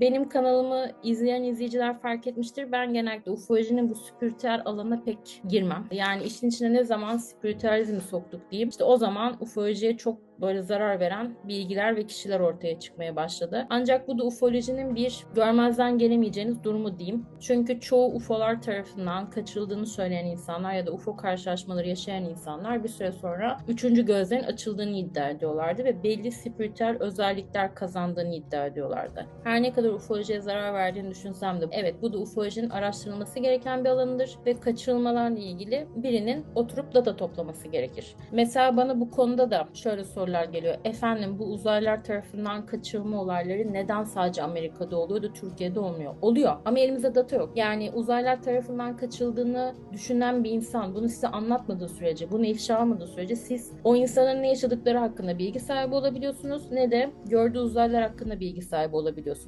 Benim kanalımı izleyen izleyiciler fark etmiştir. Ben genellikle ufolojinin bu spiritüel alana pek girmem. Yani işin içine ne zaman spiritüalizmi soktuk diyeyim. İşte o zaman ufolojiye çok böyle zarar veren bilgiler ve kişiler ortaya çıkmaya başladı. Ancak bu da ufolojinin bir görmezden gelemeyeceğiniz durumu diyeyim. Çünkü çoğu UFO'lar tarafından kaçırıldığını söyleyen insanlar ya da UFO karşılaşmaları yaşayan insanlar bir süre sonra üçüncü gözlerin açıldığını iddia ediyorlardı ve belli spiritüel özellikler kazandığını iddia ediyorlardı. Her ne kadar ufolojiye zarar verdiğini düşünsem de evet bu da ufolojinin araştırılması gereken bir alanıdır ve kaçırılmalarla ilgili birinin oturup data toplaması gerekir. Mesela bana bu konuda da şöyle sorular geliyor. Efendim bu uzaylılar tarafından kaçırılma olayları neden sadece Amerika'da oluyor da Türkiye'de olmuyor? Oluyor ama elimizde data yok. Yani uzaylılar tarafından kaçırıldığını düşünen bir insan bunu size anlatmadığı sürece, bunu ifşa almadığı sürece siz o insanların ne yaşadıkları hakkında bilgi sahibi olabiliyorsunuz ne de gördüğü uzaylılar hakkında bilgi sahibi olabiliyorsunuz.